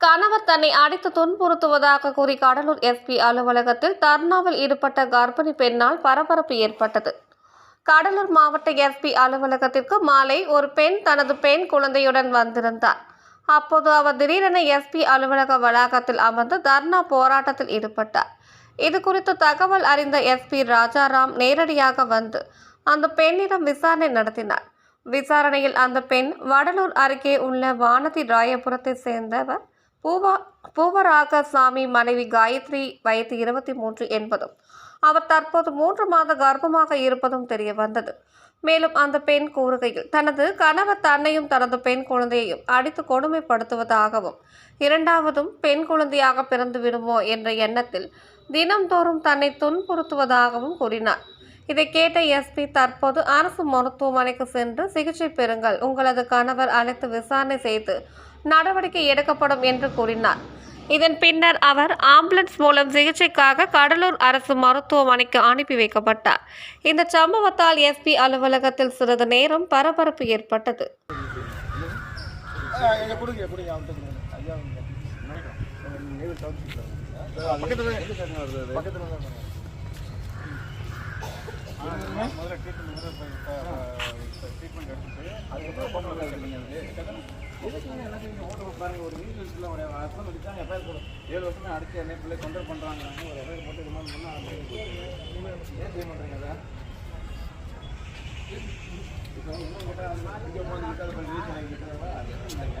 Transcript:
கணவர் தன்னை அடித்து துன்புறுத்துவதாக கூறி கடலூர் எஸ்பி அலுவலகத்தில் தர்ணாவில் ஈடுபட்ட கர்ப்பிணி பெண்ணால் பரபரப்பு ஏற்பட்டது. கடலூர் மாவட்ட எஸ்பி அலுவலகத்திற்கு மாலை ஒரு பெண் தனது பெண் குழந்தையுடன் வந்திருந்தார். அப்போது அவர் திடீரென எஸ்பி அலுவலக வளாகத்தில் அமர்ந்து தர்ணா போராட்டத்தில் ஈடுபட்டார். இது குறித்து தகவல் அறிந்த எஸ்பி ராஜாராம் நேரடியாக வந்து அந்த பெண்ணிடம் விசாரணை நடத்தினார். விசாரணையில் அந்த பெண் வடலூர் அருகே உள்ள வானதி ராயபுரத்தை சேர்ந்தவர். பூவா பூவராக சாமி மனைவி காயத்ரி வயது இருபத்தி மூன்று என்பதும் அவர் தற்போது மூன்று மாத கர்ப்பமாக இருப்பதும் தெரிய வந்தது. மேலும் அந்த பெண் கூறுகையில் தனது கணவர் தன்னையும் தனது பெண் குழந்தையையும் அடித்து கொடுமைப்படுத்துவதாகவும் இரண்டாவதும் பெண் குழந்தையாக பிறந்து விடுமோ என்ற எண்ணத்தில் தினம்தோறும் தன்னை துன்புறுத்துவதாகவும் கூறினார். இதை கேட்ட எஸ்பி தற்போது அரசு மருத்துவமனைக்கு சென்று சிகிச்சை பெறுங்கள். உங்களது கணவர் அழைத்து விசாரணை செய்து நடவடிக்கை எடுக்கப்படும் என்று கூறினார். இதன் பின்னர் அவர் ஆம்புலன்ஸ் மூலம் சிகிச்சைக்காக கடலூர் அரசு மருத்துவமனைக்கு அனுப்பி வைக்கப்பட்டார். இந்த சம்பவத்தால் எஸ்பி அலுவலகத்தில் சிறிது நேரம் பரபரப்பு ஏற்பட்டது. பக்கத்துல பக்கத்துல முதல்ல ட்ரீட்மெண்ட் ட்ரீட்மெண்ட் எடுத்துட்டு அதுக்கப்புறம் பொம்பளை எதுக்குங்க பாருங்க ஒரு வீட்டில் ஒரு ஹஸ்பண்ட் வச்சுட்டாங்க எஃப்ஐஆர் போடும் ஏழு வருஷமா அடிச்சு என்ன பிள்ளை தொந்தரவு பண்ணுறாங்க ஒரு எஃப்ஐஆர் போட்டு இது மாதிரி பண்ணா ஏன் செய்ய இப்போ இன்னும் கேட்டால் இங்கே ரீச் அது இல்லைங்க